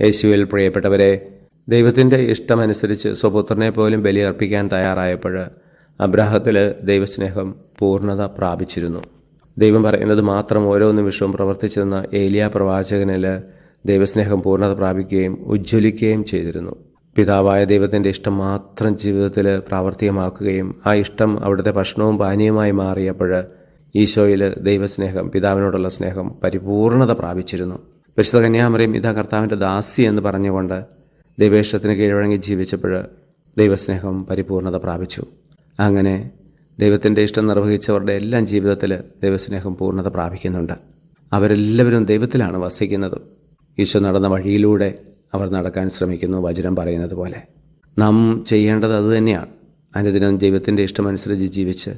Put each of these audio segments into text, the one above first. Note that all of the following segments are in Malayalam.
യേശുവിൽ പ്രിയപ്പെട്ടവരെ ദൈവത്തിന്റെ ഇഷ്ടമനുസരിച്ച് സ്വപുത്രനെ പോലും ബലിയർപ്പിക്കാൻ തയ്യാറായപ്പോൾ അബ്രാഹത്തിൽ ദൈവസ്നേഹം പൂർണത പ്രാപിച്ചിരുന്നു. ദൈവം പറയുന്നത് മാത്രം ഓരോ നിമിഷവും പ്രവർത്തിച്ചിരുന്ന ഏലിയ പ്രവാചകനിൽ ദൈവസ്നേഹം പൂർണത പ്രാപിക്കുകയും ഉജ്ജ്വലിക്കുകയും ചെയ്തിരുന്നു. പിതാവായ ദൈവത്തിന്റെ ഇഷ്ടം മാത്രം ജീവിതത്തിൽ പ്രാവർത്തികമാക്കുകയും ആ ഇഷ്ടം അവിടുത്തെ ഭക്ഷണവും പാനീയമായി മാറിയപ്പോൾ ഈശോയിൽ ദൈവസ്നേഹം പിതാവിനോടുള്ള സ്നേഹം പരിപൂർണത പ്രാപിച്ചിരുന്നു. പരിശുദ്ധ കന്യാമറിയും ഇതാ കർത്താവിന്റെ ദാസി എന്ന് പറഞ്ഞുകൊണ്ട് ദൈവേഷ്ടത്തിന് കീഴടങ്ങി ജീവിച്ചപ്പോൾ ദൈവസ്നേഹം പരിപൂർണത പ്രാപിച്ചു. അങ്ങനെ ദൈവത്തിന്റെ ഇഷ്ടം നിർവഹിച്ചവരുടെ എല്ലാം ജീവിതത്തിൽ ദൈവസ്നേഹം പൂർണത പ്രാപിക്കുന്നുണ്ട്. അവരെല്ലാവരും ദൈവത്തിലാണ് വസിക്കുന്നത്. ഈശോ നടന്ന വഴിയിലൂടെ അവർ നടക്കാൻ ശ്രമിക്കുന്നു വചനം പറയുന്നത് പോലെ. നാം ചെയ്യേണ്ടത് അതുതന്നെയാണ് അനുദിനം ദൈവത്തിന്റെ ഇഷ്ടമനുസരിച്ച് ജീവിച്ച്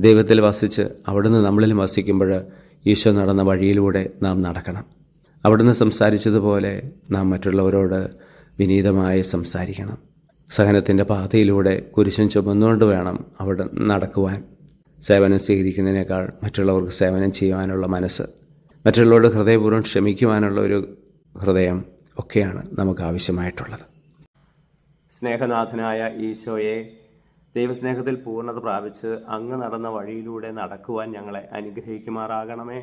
ദൈവത്തിൽ വസിച്ച് അവിടുന്ന് നമ്മളിൽ വസിക്കുമ്പോൾ ഈശോ നടന്ന വഴിയിലൂടെ നാം നടക്കണം. അവിടുന്ന് സംസാരിച്ചതുപോലെ നാം മറ്റുള്ളവരോട് വിനീതമായി സംസാരിക്കണം. സഹനത്തിന്റെ പാതയിലൂടെ കുരിശും ചുമന്നുകൊണ്ട് വേണം അവിടെ നടക്കുവാൻ. സേവനം സ്വീകരിക്കുന്നതിനേക്കാൾ മറ്റുള്ളവർക്ക് സേവനം ചെയ്യുവാനുള്ള മനസ്സ്. മറ്റുള്ളവരുടെ ഹൃദയപൂർവം ക്ഷമിക്കുവാനുള്ള ഒരു ഹൃദയം ഒക്കെയാണ് നമുക്ക് ആവശ്യമായിട്ടുള്ളത്. സ്നേഹനാഥനായ ഈശോയെ ദൈവസ്നേഹത്തിൽ പൂർണത പ്രാപിച്ച് അങ്ങ് നടന്ന വഴിയിലൂടെ നടക്കുവാൻ ഞങ്ങളെ അനുഗ്രഹിക്കുമാറാകണമേ.